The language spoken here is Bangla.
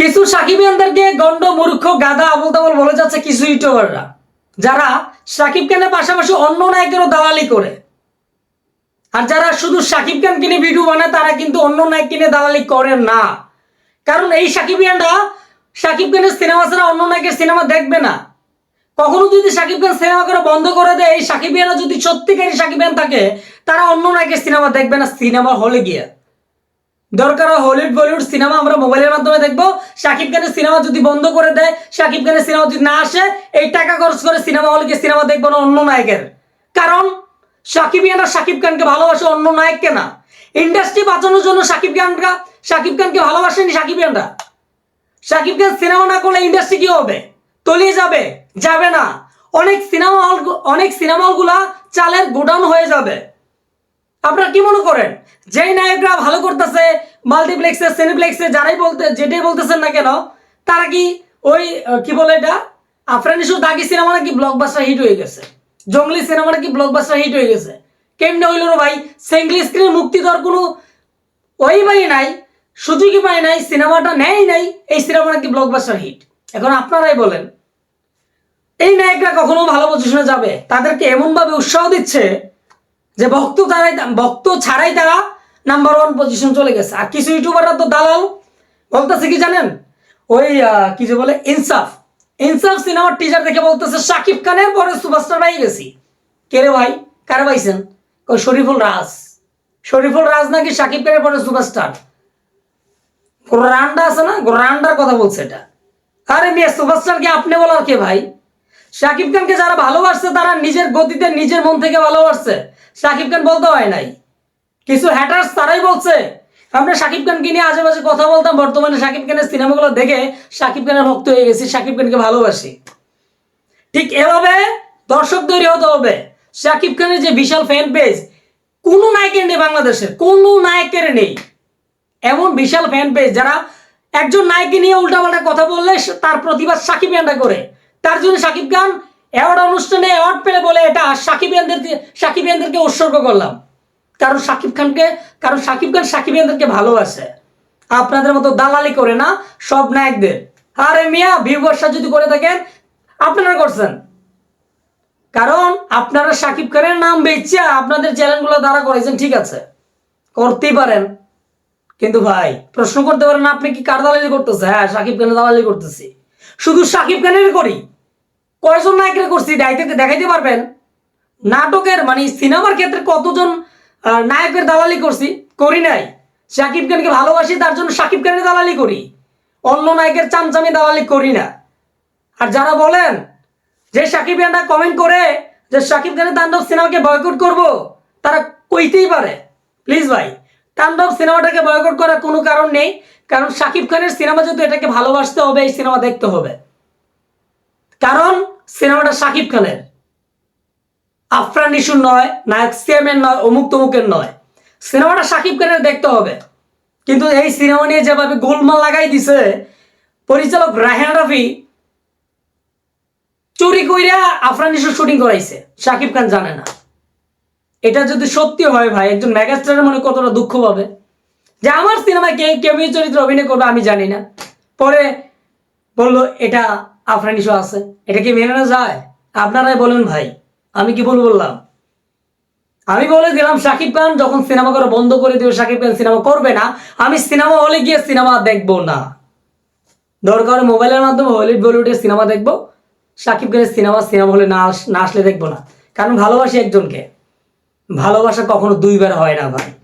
কিছু সাকিবিয়ানদেরকে গন্ড মূর্খ গাদা আবল তাবল বলে যাচ্ছে কিছু ইউটিউবাররা, যারা সাকিব খানের পাশাপাশি অন্য নায়কেরও দালালি করে। আর যারা শুধু সাকিব খান কিনে ভিডিও বানায়, তারা কিন্তু অন্য নায়ক কিনে দালালি করে না। কারণ এই সাকিবিয়ানরা সাকিব খানের সিনেমা ছাড়া অন্য নায়কের সিনেমা দেখবে না। কখনো যদি সাকিব খান সিনেমা করা বন্ধ করে দেয়, এই সাকিবিয়ানরা যদি সত্যিকারী সাকিবিয়ান থাকে, তারা অন্য নায়কের সিনেমা দেখবে না, সিনেমা হলে গিয়ে। দরকার হলিউড বলিউড সিনেমা আমরা মোবাইলের মাধ্যমে দেখব। শাকিব খানের সিনেমা যদি বন্ধ করে দেয়, শাকিব খানের সিনেমা যদি না আসে, এই টাকা খরচ করে সিনেমা হলে সিনেমা দেখব না অন্য নায়কের। কারণ সাকিবিয়ানরা শাকিব খানকে ভালোবাসে অন্য নায়ককে না। ইন্ডাস্ট্রি বাঁচানোর জন্য শাকিব খানরা, শাকিব খানকে ভালোবাসেনি সাকিবিয়ানরা শাকিব খান সিনেমা না করলে ইন্ডাস্ট্রি কি হবে? তলিয়ে যাবে যাবে না। অনেক সিনেমা হল অনেক সিনেমা হলগুলা চালের গোডাউন হয়ে যাবে। আপনারা কি মনে করেন? যেই নায়করা ভালো করতেছে মাল্টিপ্লেক্সে সিনেপ্লেক্সে যারাই বলতে যেটাই বলতেছেন না কেন, তারা কি ওই কি বলে এটা? আফরান ইস্যু দাগি সিনেমা নাকি ব্লকবাস্টার হিট হয়ে গেছে। জঙ্গলি সিনেমা নাকি ব্লকবাস্টার হিট হয়ে গেছে। কেমনে হইল রে ভাই? সিঙ্গল স্ক্রিন মুক্তি দেওয়ার কোনো ওই ভাই নাই, সুযোগই পায় নাই, সিনেমাটা নেয় নাই, এই সিনেমা নাকি ব্লকবাস্টার হিট এখন আপনারাই বলেন, এই নায়করা কখনো ভালো পজিশনে যাবে? তাদেরকে এমনভাবে উৎসাহ দিচ্ছে যে ভক্ত তারাই ভক্ত ছাড়াই তারা নাম্বার ওয়ান পজিশন চলে গেছে। আর কিছু ইউটিউবাররা তো দালাল। বলতেছে কি জানেন? ওই কি যে বলে, ইনসাফ। ইনসাফ সিনেমার টিজার দেখে বলতেছে শাকিব খানের পরে সুপারস্টার পাই গেছি। কে রে ভাই? কারে পাইছেন ওই শরীফুল রাজ। শরীফুল রাজ নাকি শাকিব খানের পরে সুপারস্টার? রান্ডা আছে না? রান্ডার কথা বলছে এটা। আরে মেয়ে, সুপারস্টার কি আপনি বলার কে ভাই? শাকিব খানকে যারা ভালোবাসছে, তারা নিজের গতিতে নিজের মন থেকে ভালোবাসছে। শাকিব খান বলতে হয় নাই। কিছু হ্যাটার্স তারাই বলছে। আমরা শাকিব খানকে নিয়ে আশেপাশে কথা বলতাম, বর্তমানে শাকিব খানের সিনেমাগুলো দেখে শাকিব খানের ভক্ত হয়ে গেছি শাকিব খানকে ভালোবাসি। ঠিক এভাবে দর্শক তৈরি হতে হবে। শাকিব খানের যে বিশাল ফ্যান পেজ কোনো নায়কের নেই বাংলাদেশের কোনো নায়কের নেই। এমন বিশাল ফ্যান পেজ যারা একজন নায়ককে নিয়ে উল্টাপাল্টা কথা বললে তার প্রতিবাদ সাকিব ইয়ানরা করে। তার জন্য সাকিব খান অ্যাওয়ার্ড অনুষ্ঠানে অ্যাওয়ার্ড পেলে বলে এটা সাকিব সাকিব ইয়ানদেরকে উৎসর্গ করলাম। কারণ সাকিব খানকে, কারণ সাকিব খান সাকিব ইয়ানদেরকে ভালোবাসে। আপনাদের মতো দালালি করে না, সব নায়কদের। আরে মিয়া ভিউয়ার্সা যদি করে থাকেন, আপনারা করছেন। কারণ আপনারা সাকিব খানের নাম বেচছে আপনাদের চ্যানেলগুলো দ্বারা করেছেন, ঠিক আছে। করতেই পারেন। কিন্তু ভাই, প্রশ্ন করতে পারেন, আপনি কি কার দালালি করতেছে হ্যাঁ সাকিব খানের দালালি করতেছি। শুধু সাকিব খানের করি। কয়জন নায়কের করছি দেখাইতে পারবেন? নাটকের মানে সিনেমার ক্ষেত্রে কতজন নায়কের দালালি করছি? করি নাই। সাকিব খানকে ভালোবাসি, তার জন্য সাকিব খানের দালালি করি। অন্য নায়কের চামচামি দালালি করি না। আর যারা বলেন যে সাকিব খানরা কমেন্ট করে যে সাকিব খানের তাণ্ডব সিনেমাকে বয়কট করব, তারা কইতেই পারে। প্লিজ ভাই, তাণ্ডব সিনেমাটাকে বয়কট করার কোনো কারণ নেই। কারণ সাকিব খানের সিনেমা যেহেতু এটাকে ভালোবাসতে হবে, এই সিনেমা দেখতে হবে। কারণ সিনেমাটা সাকিব খানের। আফরান ইস্যুর নয়, নায়ক সিএমের নয়, অমুক তমুকের নয়। সিনেমাটা সাকিব খানের দেখতে হবে। কিন্তু এই সিনেমা নিয়ে যেভাবে গোলমাল লাগাই দিছে, পরিচালক রাহেন রাফি চুরি কইরা আফরান ইস্যুর শুটিং করাইছে। সাকিব খান জানে না। এটা যদি সত্যি হয় ভাই, একজন মেগাস্টারের মনে কতটা দুঃখ পাবে? যে আমার সিনেমায় কে কেমনি চরিত্র অভিনয় করবে আমি জানি না। পরে বলল, এটা আফরান ইস্যু আছে। এটা কি মেনে নেওয়া যায়? আপনারাই বলেন ভাই। আমি কি ভুল বললাম? আমি বলে দিলাম শাকিব খান যখন সিনেমা করা বন্ধ করে দেবে শাকিব খান সিনেমা করবে না। আমি সিনেমা হলে গিয়ে সিনেমা দেখব না। দরকার মোবাইলের মাধ্যমে হলিউড বলিউডের সিনেমা দেখব। শাকিব খানের সিনেমা সিনেমা হলে না আস- না আসলে দেখব না। কারণ ভালোবাসি একজনকে। ভালোবাসা কখনো দুইবার হয় না ভাই।